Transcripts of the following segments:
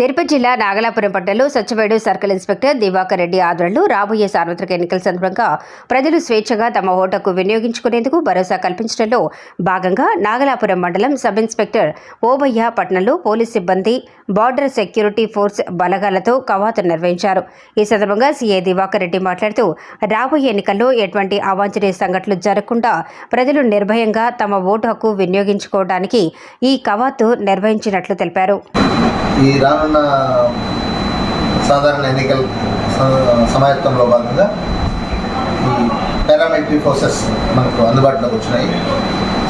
తిరుపతి జిల్లా నాగలాపురం పట్టణంలో Satyavedu circle inspector Diwakar Reddy ఆధ్వర్యంలో రాబోయే సార్వత్రిక ఎన్నికల సందర్భంగా ప్రజలు స్వేచ్ఛగా తమ ఓటకు వినియోగించుకునేందుకు భరోసా కల్పించడంలో భాగంగా నాగలాపురం మండలం సబ్ ఇన్స్పెక్టర్ ఓబయ్య పట్టణంలో పోలీస్ సిబ్బంది బార్డర్ సెక్యూరిటీ ఫోర్స్ బలగాలతో కవాతు నిర్వహించారు. ఈ సందర్భంగా సీఏ దివాకర్ రెడ్డి మాట్లాడుతూ రాబోయే ఎన్నికల్లో ఎటువంటి అవాంఛనీయ సంఘటనలు జరగకుండా ప్రజలు నిర్భయంగా తమ ఓటు హక్కు వినియోగించుకోవడానికి ఈ కవాతు నిర్వహించినట్లు తెలిపారు. ఈ రానున్న సాధారణ ఎన్నికల సమాయత్వంలో సమాయత్తంలో భాగంగా ఈ పారామిలిటరీ ఫోర్సెస్ మనకు అందుబాటులోకి వచ్చినాయి.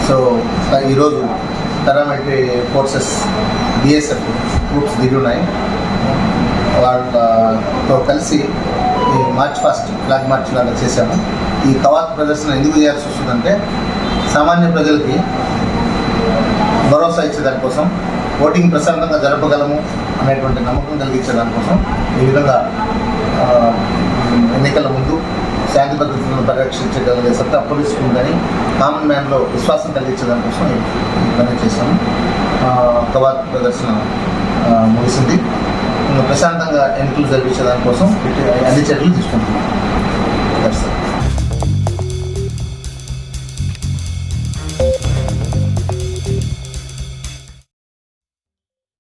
సో ఈరోజు పారామిలిటరీ ఫోర్సెస్ బిఎస్ఎఫ్ గ్రూప్స్ దిగి ఉన్నాయి. వాళ్ళతో కలిసి ఈ మార్చ్ ఫస్ట్ ఫ్లాగ్ మార్చ్ లాగా చేశాము. ఈ కవాత్ ప్రదర్శన ఎందుకు చేయాల్సి వస్తుందంటే సామాన్య ప్రజలకి భరోసా ఇచ్చే దానికోసం ఓటింగ్ ప్రశాంతంగా జరపగలము అనేటువంటి నమ్మకం కలిగించే దానికోసం ఈ విధంగా ఎన్నికల ముందు శాంతి భద్రతలను పరిరక్షించగలిగే సత్తా పోలీసులు ఉందని కామన్ మ్యాన్లో విశ్వాసం కలిగించే దానికోసం పని చేశాము. కవాత్ ప్రదర్శన ముగిసింది. ప్రశాంతంగా ఎన్నికలు జరిపించే దానికోసం అన్ని చర్యలు తీసుకుంటున్నాం.